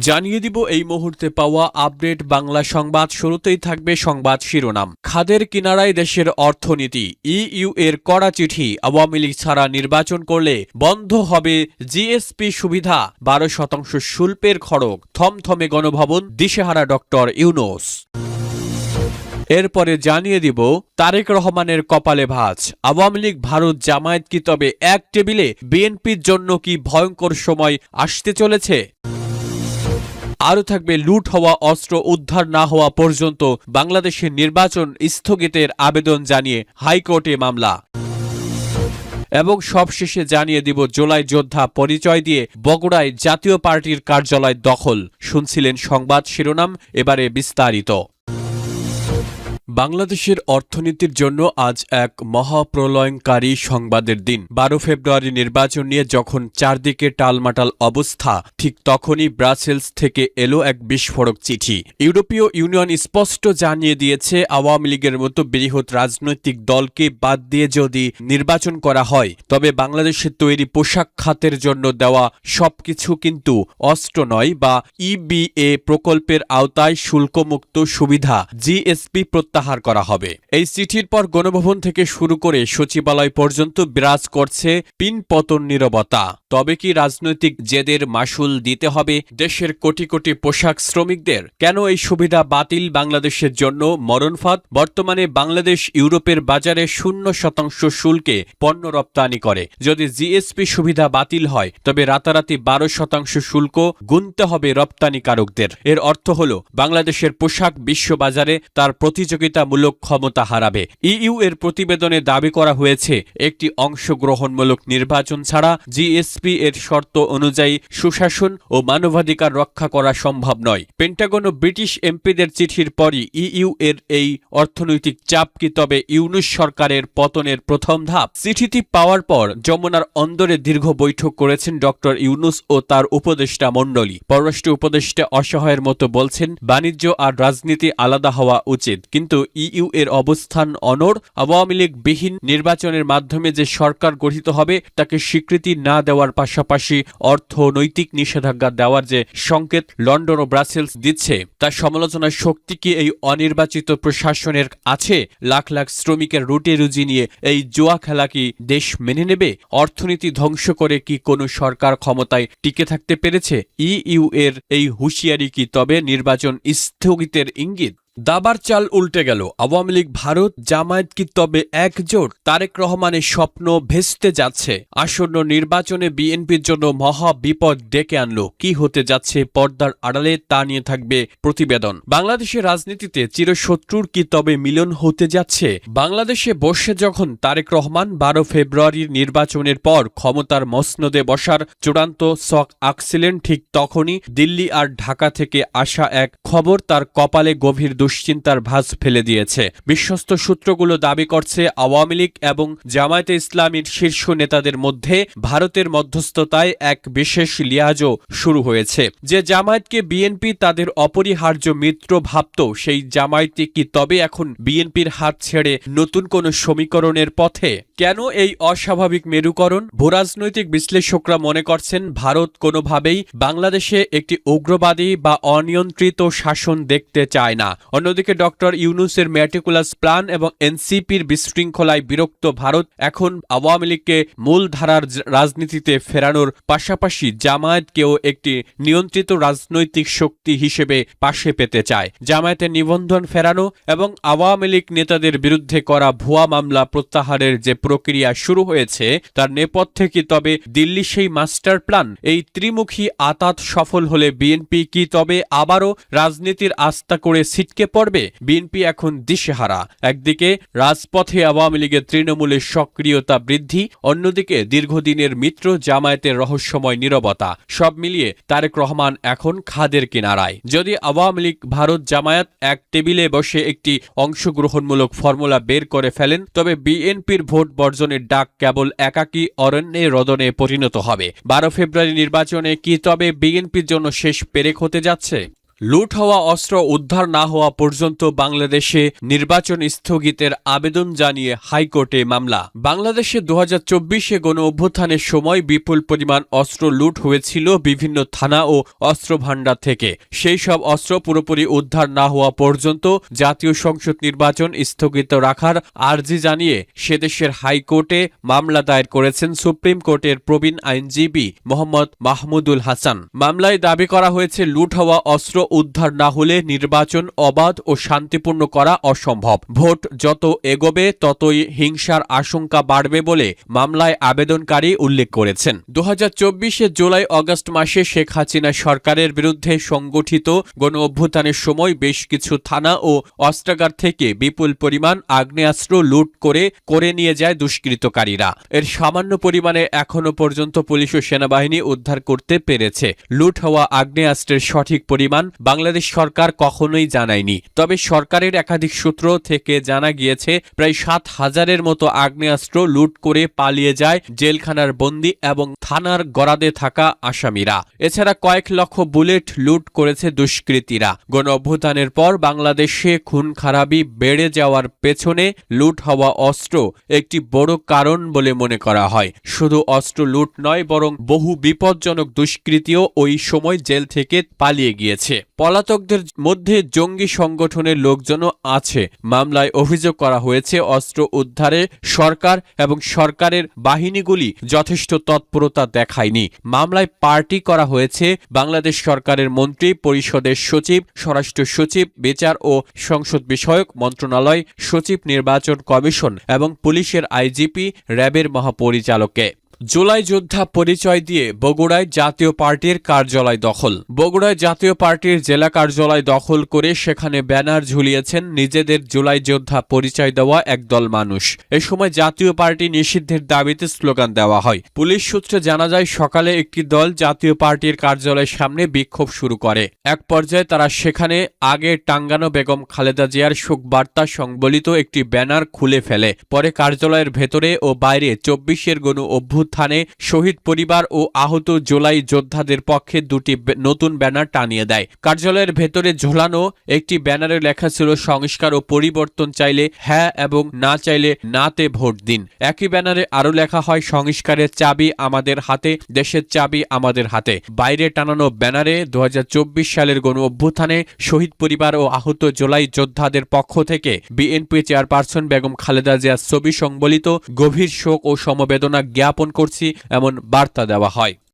জানিয়ে দিব এই মুহূর্তে পাওয়া আপডেট বাংলা সংবাদ। শুরুতেই থাকবে সংবাদ শিরোনাম। খাদের কিনারায় দেশের অর্থনীতি। ইইউ এর কড়া চিঠি। আওয়ামী লীগ ছাড়া নির্বাচন করলে বন্ধ হবে জিএসপি সুবিধা। বারো শতাংশ শুল্পের খড়গ। থমথমে গণভবন। দিশেহারা ডক্টর ইউনুস। এরপরে জানিয়ে দিব তারেক রহমানের কপালে ভাঁজ। আওয়ামী লীগ ভারত জামায়াত কি তবে এক টেবিলে? বিএনপির জন্য কি ভয়ঙ্কর সময় আসতে চলেছে? আরও থাকবে লুট হওয়া, অস্ত্র উদ্ধার না হওয়া পর্যন্ত বাংলাদেশের নির্বাচন স্থগিতের আবেদন জানিয়ে হাইকোর্টে মামলা। এবং সবশেষে জানিয়ে দিব, জোলাই যোদ্ধা পরিচয় দিয়ে বগুড়ায় জাতীয় পার্টির কার্যালয় দখল। শুনছিলেন সংবাদ শিরোনাম, এবারে বিস্তারিত। বাংলাদেশের অর্থনীতির জন্য আজ এক মহাপ্রলয়ঙ্কারী সংবাদের দিন। বারো ফেব্রুয়ারি নির্বাচন নিয়ে যখন চারদিকে টালমাটাল অবস্থা, ঠিক তখনই ব্রাসেলস থেকে এলো এক বিস্ফোরক চিঠি। ইউরোপীয় ইউনিয়ন স্পষ্ট জানিয়ে দিয়েছে, আওয়ামী লীগের মতো বৃহৎ রাজনৈতিক দলকে বাদ দিয়ে যদি নির্বাচন করা হয়, তবে বাংলাদেশের তৈরি পোশাক খাতের জন্য দেওয়া সবকিছু কিন্তু অস্ত্র নয় বা ইবিএ প্রকল্পের আওতায় শুল্কমুক্ত সুবিধা জিএসপি প্রত্যাহার করা হবে। এই চিঠির পর গণভবন থেকে শুরু করে সচিবালয় পর্যন্ত বিরাজ করছে পিন পতন নীরবতা। তবে কি রাজনৈতিক জেদের মাসুল দিতে হবে দেশের কোটি কোটি পোশাক শ্রমিকদের? কেন এই সুবিধা বাতিল বাংলাদেশের জন্য মরণফাত বর্তমানে বাংলাদেশ ইউরোপের বাজারে শূন্য শতাংশ শুল্কে পণ্য রপ্তানি করে। যদি জিএসপি সুবিধা বাতিল হয়, তবে রাতারাতি বারো শতাংশ শুল্ক গুনতে হবে রপ্তানিকারকদের। এর অর্থ হল, বাংলাদেশের পোশাক বিশ্ববাজারে তার প্রতিযোগিতামূলক ক্ষমতা হারাবে। ইইউ এর প্রতিবেদনে দাবি করা হয়েছে, একটি অংশগ্রহণমূলক নির্বাচন ছাড়া জিএসপি এর শর্ত অনুযায়ী সুশাসন ও মানবাধিকার রক্ষা করা সম্ভব নয়। পেন্টাগন ও ব্রিটিশ এমপিদের চিঠির পরই ইইউ এর এই অর্থনৈতিক চাপ কি তবে ইউনুস সরকারের পতনের প্রথম ধাপ? চিঠিটি পাওয়ার পর যমুনার অন্দরে দীর্ঘ বৈঠক করেছেন ডক্টর ইউনুস ও তার উপদেষ্টা মণ্ডলী। পররাষ্ট্র উপদেষ্টা অসহায়ের মতো বলছেন, বাণিজ্য আর রাজনীতি আলাদা হওয়া উচিত। কিন্তু ইইউ এর অবস্থান অনড়। আওয়ামী লীগ বিহীন নির্বাচনের মাধ্যমে যে সরকার গঠিত হবে, তাকে স্বীকৃতি না দেওয়ার পাশাপাশি অর্থনৈতিক নিষেধাজ্ঞা দেওয়ার যে সংকেত লন্ডন ও ব্রাসেলস দিচ্ছে, তার সমালোচনার শক্তি কি এই অনির্বাচিত প্রশাসনের আছে? লাখ লাখ শ্রমিকের রুটি রুজি নিয়ে এই জুয়া খেলা কি দেশ মেনে নেবে? অর্থনীতি ধ্বংস করে কি কোনো সরকার ক্ষমতায় টিকে থাকতে পেরেছে? ইইউ এর এই হুঁশিয়ারি কি তবে নির্বাচন স্থগিতের ইঙ্গিত? দাবার চাল উল্টে গেল। আওয়ামী লীগ, ভারত, জামায়াত কি তবে একজোট? তারেক রহমানের স্বপ্ন ভেস্তে যাচ্ছে। আসন্ন নির্বাচনে বিএনপির জন্য মহা বিপদ ডেকে আনলো। কি হতে যাচ্ছে পর্দার আড়ালে তা নিয়ে থাকবে প্রতিবেদন। বাংলাদেশের রাজনীতিতে চিরশত্রুর কি তবে মিলন হতে যাচ্ছে? বাংলাদেশে বসে যখন তারেক রহমান বারো ফেব্রুয়ারির নির্বাচনের পর ক্ষমতার মসনদে বসার চূড়ান্ত শখ আঁকছিলেন, ঠিক তখনই দিল্লি আর ঢাকা থেকে আসা এক খবর তার কপালে গভীর দুশ্চিন্তার ভাঁজ ফেলে দিয়েছে। বিশ্বস্ত সূত্রগুলো দাবি করছে আওয়ামী লীগ এবং জামায়াতে ইসলামীর শীর্ষ নেতাদের মধ্যে ভারতের মধ্যস্থতায় এক বিশেষ লিয়াজও শুরু হয়েছে। যে জামায়াতকে বিএনপি তাদের অপরিহার্য মিত্র ভাবত, সেই জামায়াতে কি তবে এখন বিএনপির হাত ছেড়ে নতুন কোন সমীকরণের পথে? কেন এই অস্বাভাবিক মেরুকরণ? ভূরাজনৈতিক বিশ্লেষকরা মনে করছেন, ভারত কোনোভাবেই বাংলাদেশে একটি উগ্রবাদী বা অনিয়ন্ত্রিত শাসন দেখতে চায় না। অন্যদিকে ডক্টর ইউনুসের ম্যাটিকুলাস প্ল্যান এবং এনসিপির বিশৃঙ্খলায় বিরক্ত ভারত এখন আওয়ামী লীগকে মূলধারার রাজনীতিতে ফেরানোর পাশাপাশি জামায়াতকেও একটি নিয়ন্ত্রিত রাজনৈতিক শক্তি হিসেবে পাশে পেতে চায়। জামায়াতের নিবন্ধন ফেরানো এবং আওয়ামী লীগ নেতাদের বিরুদ্ধে করা ভুয়া মামলা প্রত্যাহারের যে প্রক্রিয়া শুরু হয়েছে, তার নেপথ্যে কি তবে দিল্লি সেই মাস্টার প্ল্যান? এই ত্রিমুখী আতাত সফল হলে বিএনপি কি তবে আবারও রাজনীতির আস্থা করে ছিটকে পড়বে বিএনপি এখন দিশেহারা। একদিকে রাজপথে আওয়ামী লীগের তৃণমূলের সক্রিয়তা বৃদ্ধি, অন্যদিকে দীর্ঘদিনের মিত্র জামায়াতের রহস্যময় নীরবতা। সব মিলিয়ে তারেক রহমান এখন খাদের কিনারায়। যদি আওয়ামী লীগ ভারত জামায়াত এক টেবিলে বসে একটি অংশগ্রহণমূলক ফর্মুলা বের করে ফেলেন, তবে বিএনপির ভোট বর্জনের ডাক কেবল একাকী অরণ্যে রদনে পরিণত হবে। বারো ফেব্রুয়ারি নির্বাচনে কি তবে বিএনপির জন্য শেষ পেরেক হতে যাচ্ছে? লুট হওয়া অস্ত্র উদ্ধার না হওয়া পর্যন্ত বাংলাদেশে নির্বাচন স্থগিতের আবেদন জানিয়ে হাইকোর্টে মামলা। বাংলাদেশে দু হাজার চব্বিশে গণ অভ্যুত্থানের সময় বিপুল পরিমাণ অস্ত্র লুট হয়েছিল বিভিন্ন থানা ও অস্ত্র ভাণ্ডার থেকে। সেই সব অস্ত্র পুরোপুরি উদ্ধার না হওয়া পর্যন্ত জাতীয় সংসদ নির্বাচন স্থগিত রাখার আর্জি জানিয়ে সেদেশের হাইকোর্টে মামলা দায়ের করেছেন সুপ্রিম কোর্টের প্রবীণ আইনজীবী মোহাম্মদ মাহমুদুল হাসান। মামলায় দাবি করা হয়েছে লুট হওয়া অস্ত্র উদ্ধার না হলে নির্বাচন অবাধ ও শান্তিপূর্ণ করা অসম্ভব। ভোট যত এগোবে, ততই হিংসার আশঙ্কা বাড়বে বলে মামলায় আবেদনকারী উল্লেখ করেছেন। দু হাজার জুলাই অগস্ট মাসে শেখ হাসিনা সরকারের বিরুদ্ধে সংগঠিত গণ অভ্যুত্থানের সময় বেশ কিছু থানা ও অস্ত্রাগার থেকে বিপুল পরিমাণ আগ্নেয়াস্ত্র লুট করে করে নিয়ে যায় দুষ্কৃতকারীরা। এর সামান্য পরিমাণে এখনও পর্যন্ত পুলিশ ও সেনাবাহিনী উদ্ধার করতে পেরেছে। লুট হওয়া আগ্নেয়াস্ত্রের সঠিক পরিমাণ বাংলাদেশ সরকার কখনোই জানায়নি। তবে সরকারের একাধিক সূত্র থেকে জানা গিয়েছে, প্রায় সাত হাজারের মতো আগ্নেয়াস্ত্র লুট করে পালিয়ে যায় জেলখানার বন্দি এবং থানার গড়াদে থাকা আসামিরা। এছাড়া কয়েক লক্ষ বুলেট লুট করেছে দুষ্কৃতীরা। গণ অভ্যুত্থানের পর বাংলাদেশে খুন খারাপি বেড়ে যাওয়ার পেছনে লুট হওয়া অস্ত্র একটি বড় কারণ বলে মনে করা হয়। শুধু অস্ত্র লুট নয়, বরং বহু বিপজ্জনক দুষ্কৃতীও ওই সময় জেল থেকে পালিয়ে গিয়েছে। পলাতকদের মধ্যে জঙ্গি সংগঠনের লোকজনও আছে। মামলায় অভিযোগ করা হয়েছে, অস্ত্র উদ্ধারে সরকার এবং সরকারের বাহিনীগুলি যথেষ্ট তৎপরতা দেখায়নি। মামলায় পার্টি করা হয়েছে, বাংলাদেশ সরকারের মন্ত্রী, পরিষদের সচিব, স্বরাষ্ট্র সচিব, বিচার ও সংসদ বিষয়ক মন্ত্রণালয়, সচিব নির্বাচন কমিশন এবং পুলিশের আইজিপি, র্যাবের মহাপরিচালককে। জুলাই যোদ্ধা পরিচয় দিয়ে বগুড়ায় জাতীয় পার্টির কার্যালয় দখল। বগুড়ায় জাতীয় পার্টির জেলা কার্যালয় দখল করে সেখানে ব্যানার ঝুলিয়েছেন নিজেদের জুলাই যোদ্ধা পরিচয় দেওয়া একদল মানুষ। এ সময় জাতীয় পার্টি নিষিদ্ধের দাবিতে স্লোগান দেওয়া হয়। পুলিশ সূত্রে জানা যায়, সকালে একটি দল জাতীয় পার্টির কার্যালয়ের সামনে বিক্ষোভ শুরু করে। এক পর্যায়ে তারা সেখানে আগে টাঙ্গানো বেগম খালেদা জিয়ার শোকবার্তা সংবলিত একটি ব্যানার খুলে ফেলে। পরে কার্যালয়ের ভেতরে ও বাইরে চব্বিশের গণ অভ্যুত্থানে শহীদ পরিবার ও আহত জোলাই যোদ্ধাদের পক্ষে দুটি নতুন ব্যানার টানিয়ে দেয়। কার্যালয়ের ভেতরে ঝোলানো একটি ব্যানারে লেখা ছিল, সংস্কার ও পরিবর্তন চাইলে হ্যাঁ এবং না চাইলে নাতে ভোট দিন। একই ব্যানারে আরও লেখা হয়, সংস্কারের চাবি আমাদের হাতে, দেশের চাবি আমাদের হাতে। বাইরে টানানো ব্যানারে দু হাজার চব্বিশ সালের গণ অভ্যুত্থানে শহীদ পরিবার ও আহত জোলাই যোদ্ধাদের পক্ষ থেকে বিএনপি চেয়ারপারসন বেগম খালেদা জিয়ার ছবি সংবলিত গভীর শোক ও সমবেদনা জ্ঞাপন করছি এমন বার্তা দেওয়া হয়।